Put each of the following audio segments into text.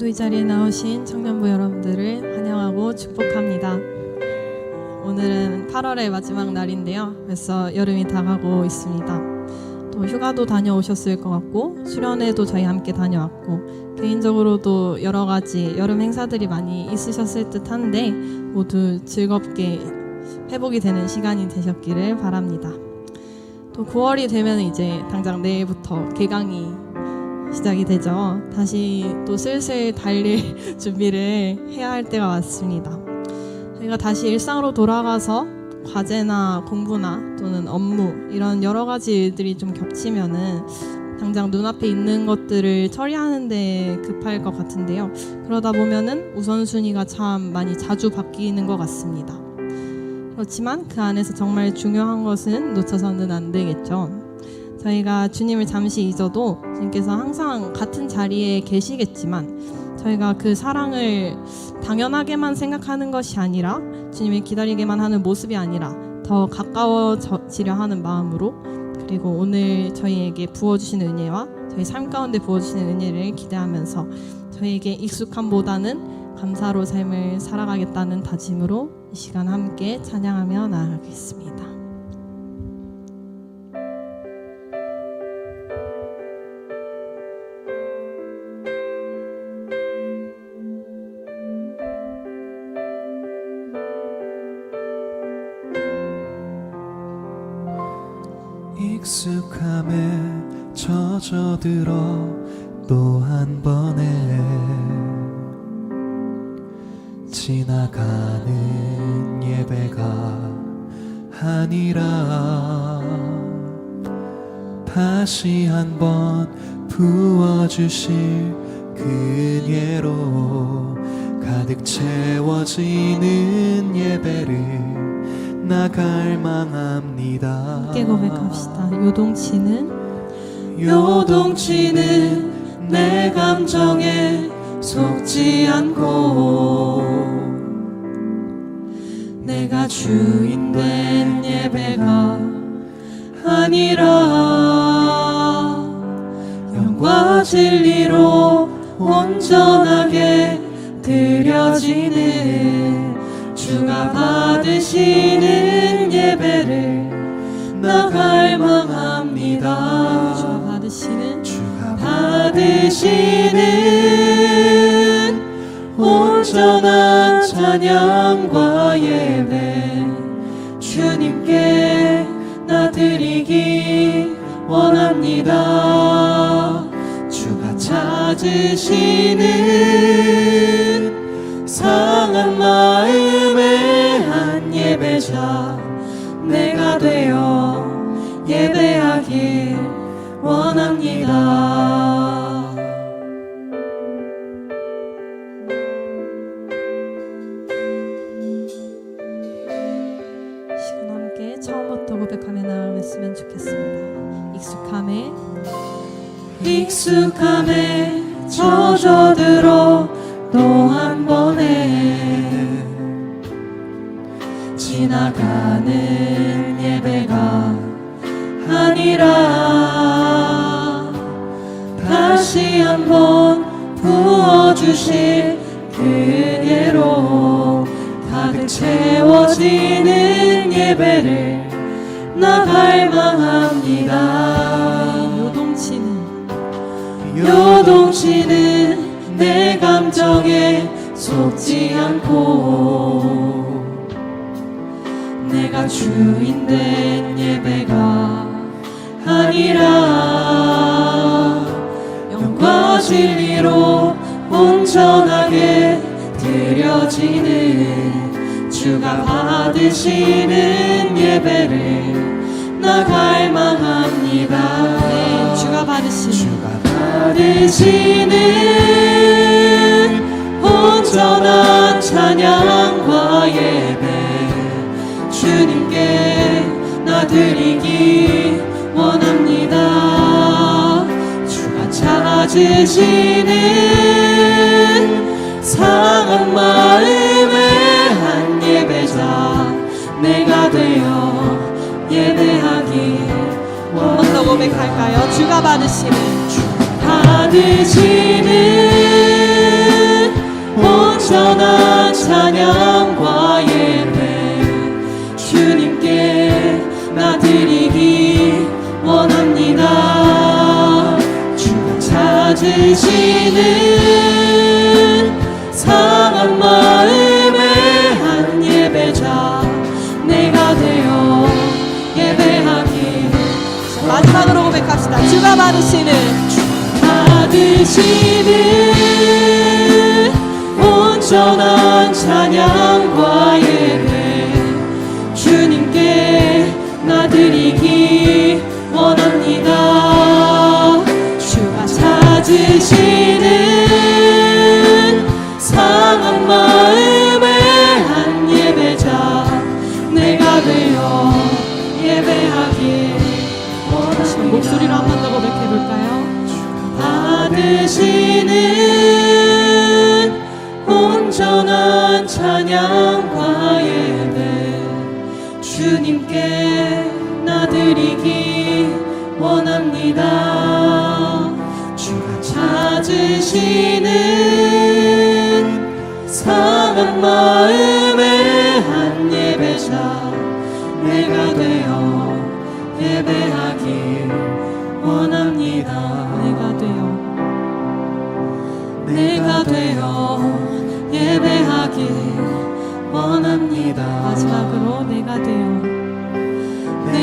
오늘도 이 자리에 나오신 청년부 여러분들을 환영하고 축복합니다. 오늘은 8월의 마지막 날인데요. 벌써 여름이 다가고 있습니다. 또 휴가도 다녀오셨을 것 같고 수련회도 저희 함께 다녀왔고 개인적으로도 여러 가지 여름 행사들이 많이 있으셨을 듯한데 모두 즐겁게 회복이 되는 시간이 되셨기를 바랍니다. 또 9월이 되면 이제 당장 내일부터 개강이 시작이 되죠. 다시 또 슬슬 달릴 준비를 해야 할 때가 왔습니다. 저희가 다시 일상으로 돌아가서 과제나 공부나 또는 업무 이런 여러 가지 일들이 좀 겹치면은 당장 눈앞에 있는 것들을 처리하는데 급할 것 같은데요. 그러다 보면은 우선순위가 참 많이 자주 바뀌는 것 같습니다. 그렇지만 그 안에서 정말 중요한 것은 놓쳐서는 안 되겠죠. 저희가 주님을 잠시 잊어도 주님께서 항상 같은 자리에 계시겠지만 저희가 그 사랑을 당연하게만 생각하는 것이 아니라 주님을 기다리게만 하는 모습이 아니라 더 가까워지려 하는 마음으로 그리고 오늘 저희에게 부어주신 은혜와 저희 삶 가운데 부어주시는 은혜를 기대하면서 저희에게 익숙함보다는 감사로 삶을 살아가겠다는 다짐으로 이 시간 함께 찬양하며 나아가겠습니다. 익숙함에 젖어들어 또 한 번에 지나가는 예배가 아니라 다시 한번 부어주실 그 은혜로 가득 채워지는 예배를 나갈 망합니다 함께 고백합시다. 요동치는 요동치는 내 감정에 속지 않고 내가 주인 된 예배가 아니라 영과 진리로 온전하게 드려지는 주가 받으시는 받으시는 온전한 찬양과 예배 주님께 나 드리기 원합니다 주가 찾으시는 상한 마음의 한 예배자 내가 되어 예배하길 원합니다. 주인 된 예배가 아니라 영과 진리로 온전하게 드려지는 주가 받으시는 예배를 나 갈 망합니다. 네, 주가 받으시는 주가 받으시는 온전한 찬양과 예 드리기 원합니다. 주가 찾으시는 상한 마음의 한 예배자 내가 되어 예배하기 원합니다. 고백할까요? 주가 받으시는. 받으시는 온전한 찬양. 찾으시는 상한 마음의 한 예배자 내가 되어 예배하기 자, 마지막으로 고백합시다. 주가 받으시는 받으시는 온전한 찬양과 예배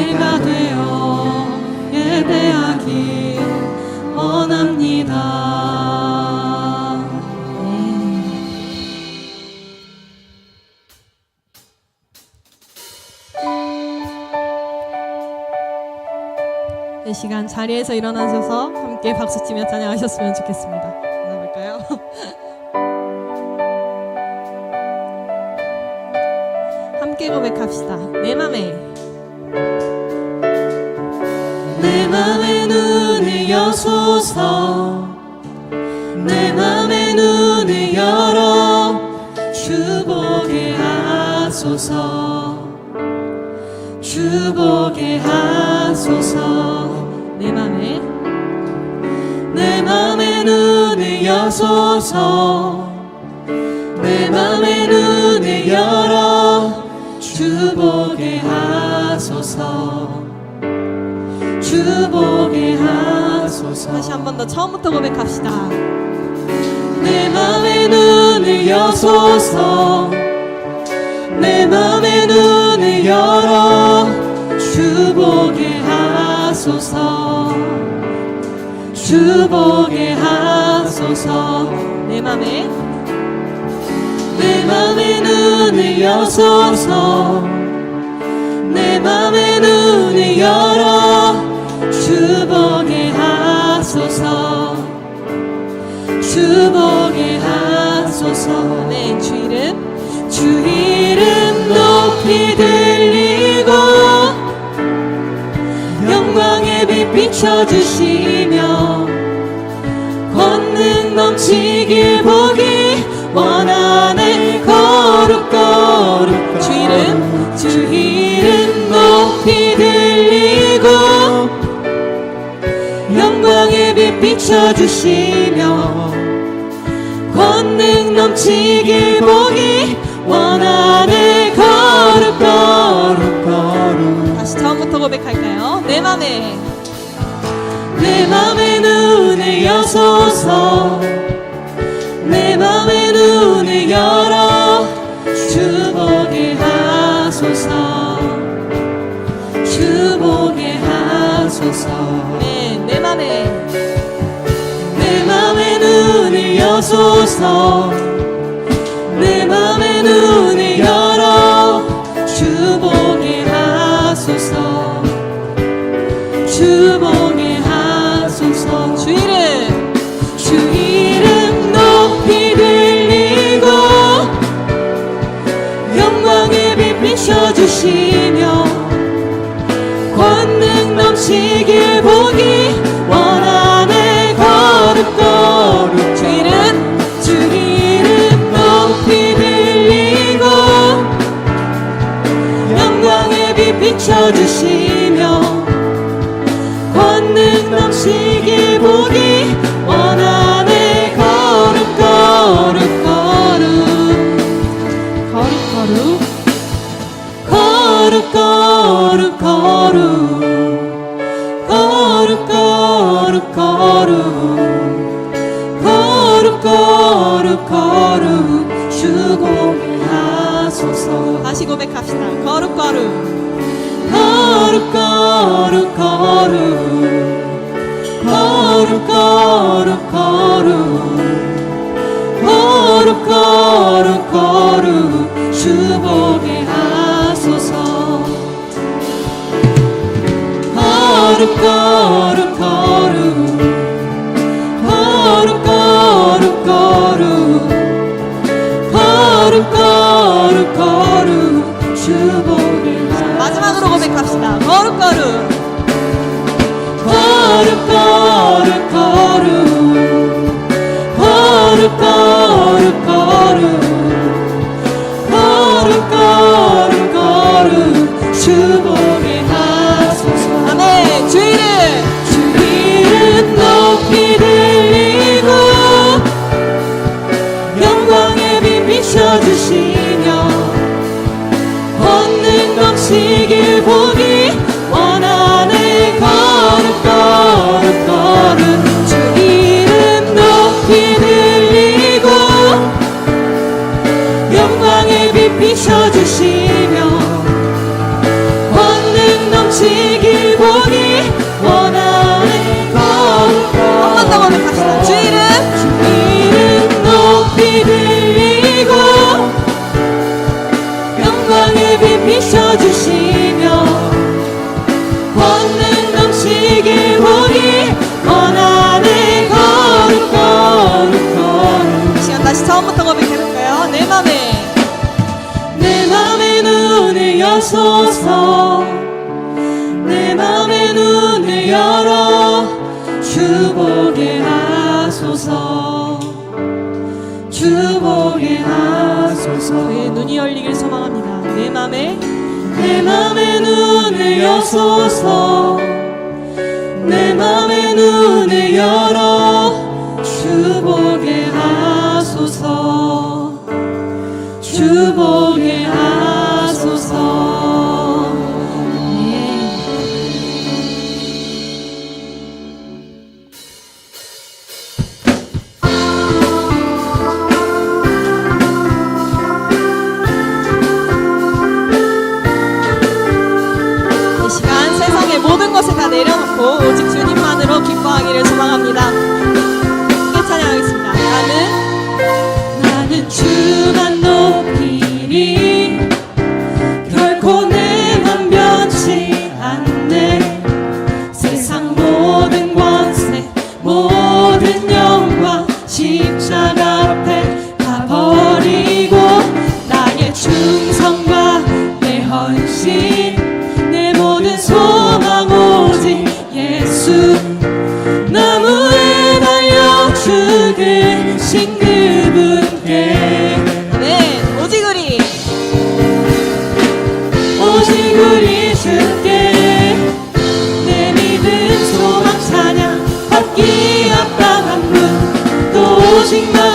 내가 되어 예배하기 원합니다. 이 시간 자리에서 일어나셔서 함께 박수치며 찬양하셨으면 좋겠습니다. 나볼까요? 함께 고백합시다. 내 맘에 내 맘의 눈을 여소서. 내 맘의 눈을 열어 주보게 하소서. 주보게 하소서. 내 맘에? 내 맘의 눈을 여소서. 내 맘의 눈을 열어 주보게 하소서. 주 보게 하소서. 다시 한 번 더 처음부터 고백합시다. 내 맘의 눈을 여소서. 내 맘의 눈을 열어 주 보게 하소서. 주 보게 하소서. 내 맘에? 내 맘의 눈을 여소서. 내 맘의 눈을 열어 주보게 하소서. 주보게 하소서. 네, 주 이름 주 이름 높이 들리고 영광의 빛 비춰주시며 권능 넘치길 보기 원하 비춰주시며 권능 넘치길 보기 원하네. 거룩 거룩 거룩. 다시 처음부터 고백할까요? 내 맘에. 내 맘의 눈을 여소서. 내 맘의 눈을 열어 주 보게 하소서. 주 보게 하소서. 네, 내 맘에 여소서. 내 맘의 눈을 열어 주 보게 하소서. 주 보게 비춰주시며 권능 넘치게 보기 원하 다시 고백합시다. 거룩거룩. 거룩 거룩 거룩 거룩 거룩 거룩 거룩 거룩 거룩 주 보게 하소서 거룩 거룩 거룩 거룩 거룩 거룩 거룩 거룩 거룩 주 고백합시다. 거룩 거룩. 거룩 비춰주시며 권능 보기 원하네 거룩 거룩 거룩 시간 다시 처음부터 고백해볼까요? 내 맘에. 내 맘의 눈을 여소서 내 맘의 눈을 열어 주보게 하소서 주보게 하소서 그의 눈이 열리길 소망합니다. 내 맘에. 내 맘의 눈을 여소서. 내 맘의 눈을 열어 그분께. 네 오지구리. 오지구리 주께 내 믿은 소망 사냥 받기 아까한 분또 오직 나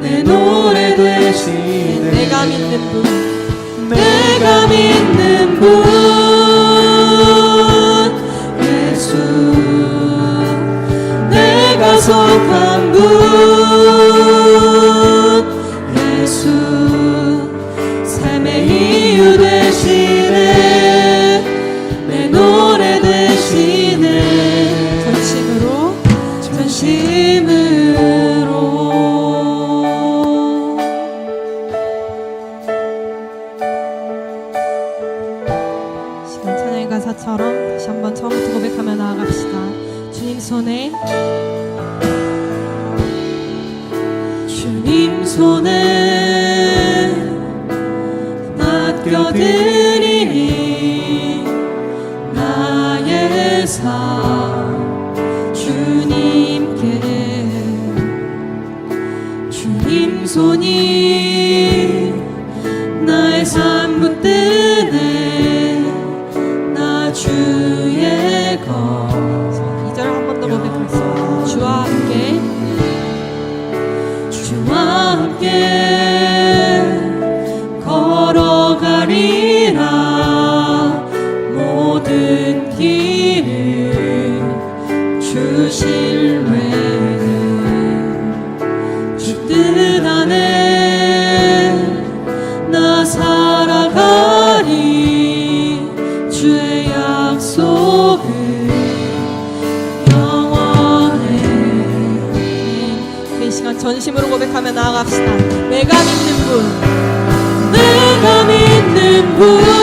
내 노래 되시네 내가 믿는 분. 내가 믿는 맡겨드리니 나의 삶. 전심으로 고백하며 나아갑시다. 내가 믿는 분, 내가 믿는 분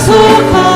So far.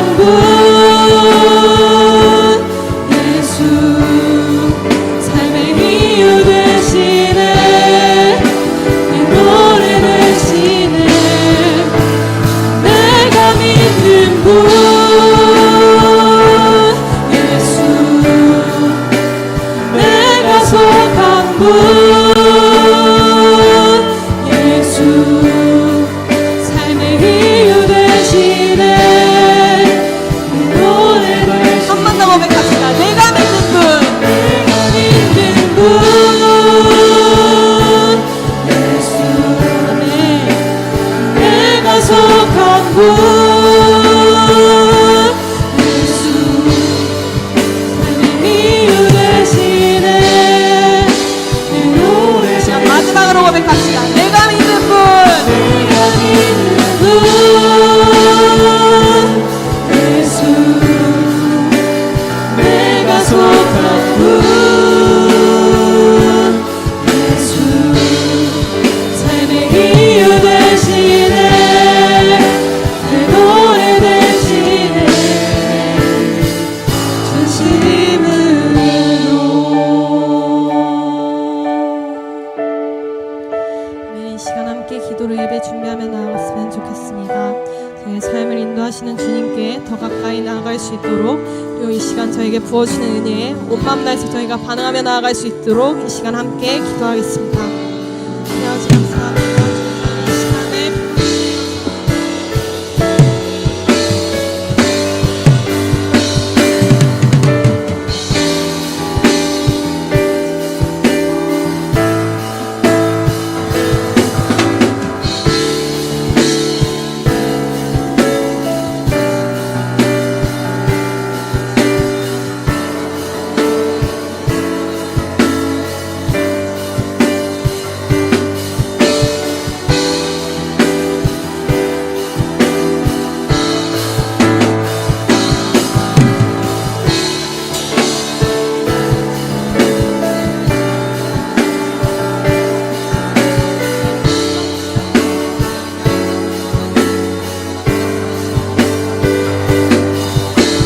있도록 이 시간 함께 기도하겠습니다.